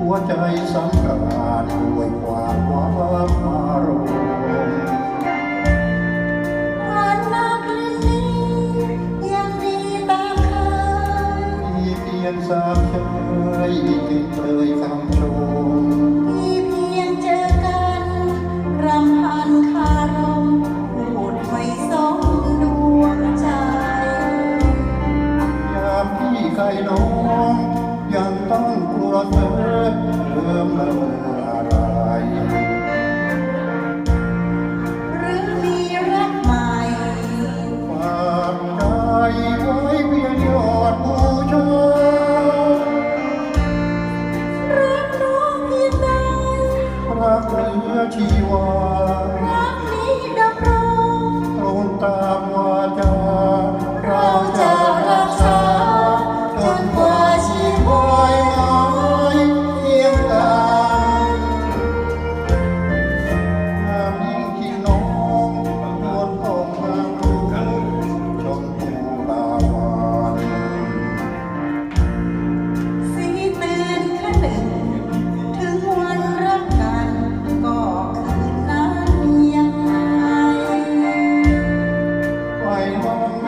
หัวใจสำราญด้วยความหวังมารมหวานนักลิ้นนี้ยังดีตามเคยมีเพียงสามเชยจึงเลยคำชม รักเหลือชีวา